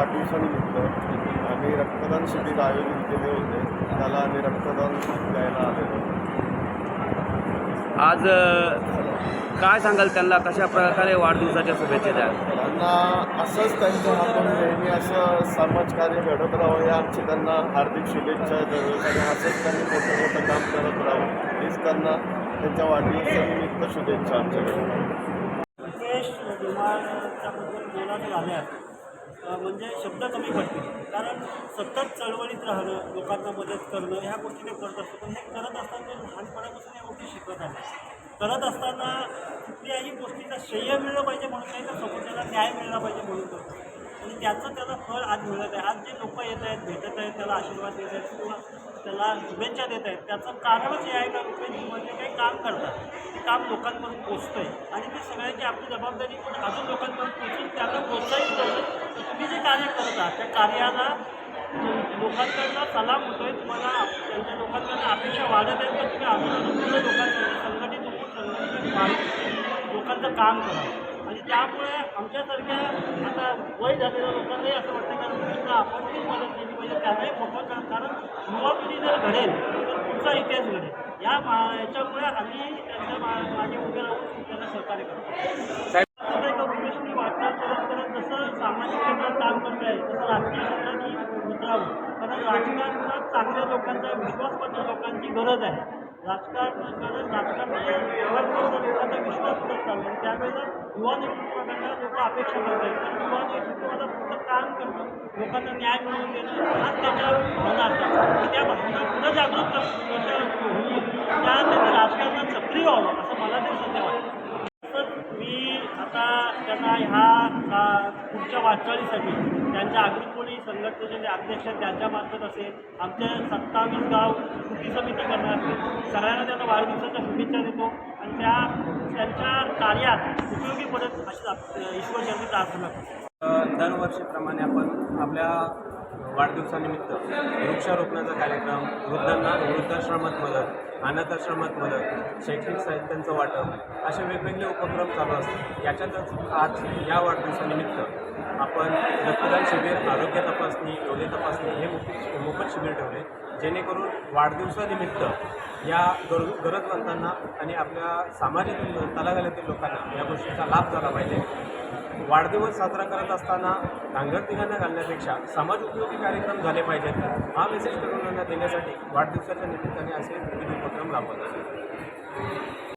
वाढदिवसानिमित्त आम्ही रक्तदान शिबिर आयोजित केले होते. त्याला आम्ही रक्तदान द्यायला आलेलो. आज काय सांगाल त्यांना? कशा प्रकारे वाढदिवसाच्या शुभेच्छा द्या त्यांना असंच त्यांच्या हातून नेहमी असं समाजकार्य घडत राहावं या आमची त्यांना हार्दिक शुभेच्छा द्यावी आणि असंच त्यांनी मोठं मोठं काम करत राहावं हेच त्यांना त्यांच्या वाढदिवसानिमित्त शुभेच्छा आमच्याकडे. म्हणजे शब्द कमी पडतील. कारण सतत चळवळीत राहणं लोकांना मदत करणं ह्या गोष्टी ते करत असतो. पण हे करत असताना ते लहानपणापासून या गोष्टी शिकत आहे करत असताना कुठल्याही गोष्टीचा श्रेय मिळलं पाहिजे म्हणून नाही तर समोरच्याला न्याय मिळला पाहिजे म्हणून करतो. आणि त्याचं त्याला फळ आज मिळत आहे. आज जे लोक येत आहेत भेटत आहेत त्याला आशीर्वाद देत आहेत किंवा त्याला शुभेच्छा देत आहेत. त्याचं कारणच हे आहे का रुपेश म्हणजे काही काम करतात. ते काम लोकांपर्यंत पोचतं आहे आणि ते सगळ्यांची आपली जबाबदारी पण अजून लोकांपर्यंत पोचून त्यांना प्रोत्साहित करणं तर तुम्ही जे कार्य करत आहात त्या कार्याला लोकांकडनं सलाम होतो आहे तुम्हाला त्यांच्या लोकांकडनं अपेक्षा वाढत आहेत तर तुम्ही अजून पूर्ण लोकांसाठी संघटित होऊन संघटित लोकांचं काम करा. आणि त्यामुळे आमच्यासारख्या आता वय झालेल्या लोकांनाही असं वाटतं कारण रुपेशला आपण ती मदत केली पाहिजे त्यांनाही मोठं कारण युवा पिढी जर घडेल तर पुढचा इतिहास घडेल. या मा याच्यामुळे आम्ही त्यांच्या मा मागे उभे राहून त्यांना सहकार्य करतो. असं एका रुपेशनी वाटचाल करत करत जसं सामाजिक क्षेत्रात काम करत आहे तसं राजकीय क्षेत्रातही उतरावं. कारण राजकारणात चांगल्या लोकांचा विश्वासपात्र लोकांची गरज आहे. राजकारण कारण राजकारणाच्या व्यवहार लोकांचा विश्वास करत चालू आहे त्यावेळेला युवा नेतृत्वाकडनं लोक अपेक्षा करत आहेत युवा नेतृत्वाला फक्त काम करणं लोकांना न्याय मिळवून देणं हाच त्याच्या भावना असतात. त्या भावना पुढं जागृत होऊन त्या त्यांनी राजकारणात सक्रिय व्हावं असं मला तरी सध्या वाटतं. तसंच मी आता त्यांना ह्या का- पुढच्या वाटचालीसाठी त्यांच्या आग्रिकोळी संघटनेचे जे अध्यक्ष आहेत त्यांच्यामार्फत असेल आमच्या सत्तावीस गाव कृती समिती करणार असेल सगळ्यांना त्यांना वाढदिवसाच्या शुभेच्छा देतो आणि त्या त्यांच्या कार्यात उपयोगी पडत अशी ईश्वर जयंती प्रार्थना दरवर्षीप्रमाणे आपण आपल्या वाढदिवसानिमित्त वृक्षारोपणाचा कार्यक्रम वृद्धांना वृद्धाश्रमात मदत अनाथाश्रमात मदत शैक्षणिक साहित्यांचं वाटप असे वेगवेगळे उपक्रम चालू असतात. याच्यातच आज या वाढदिवसानिमित्त आपण रक्तदान शिबिर आरोग्य तपासणी डोळे तपासणी हे मोफत मोफत शिबिर ठेवले जेणेकरून वाढदिवसानिमित्त या गर गरजवंतांना आणि आपल्या सामाजिक तलागाल्यातील लोकांना या गोष्टीचा लाभ झाला पाहिजे. वाढदिवस साजरा करत असताना धांगडतिगांना घालण्यापेक्षा समाज उपयोगी कार्यक्रम झाले पाहिजेत. हा मेसेज तरुणांना देण्यासाठी वाढदिवसाच्या निमित्ताने असे विविध उपक्रम राबवत आहेत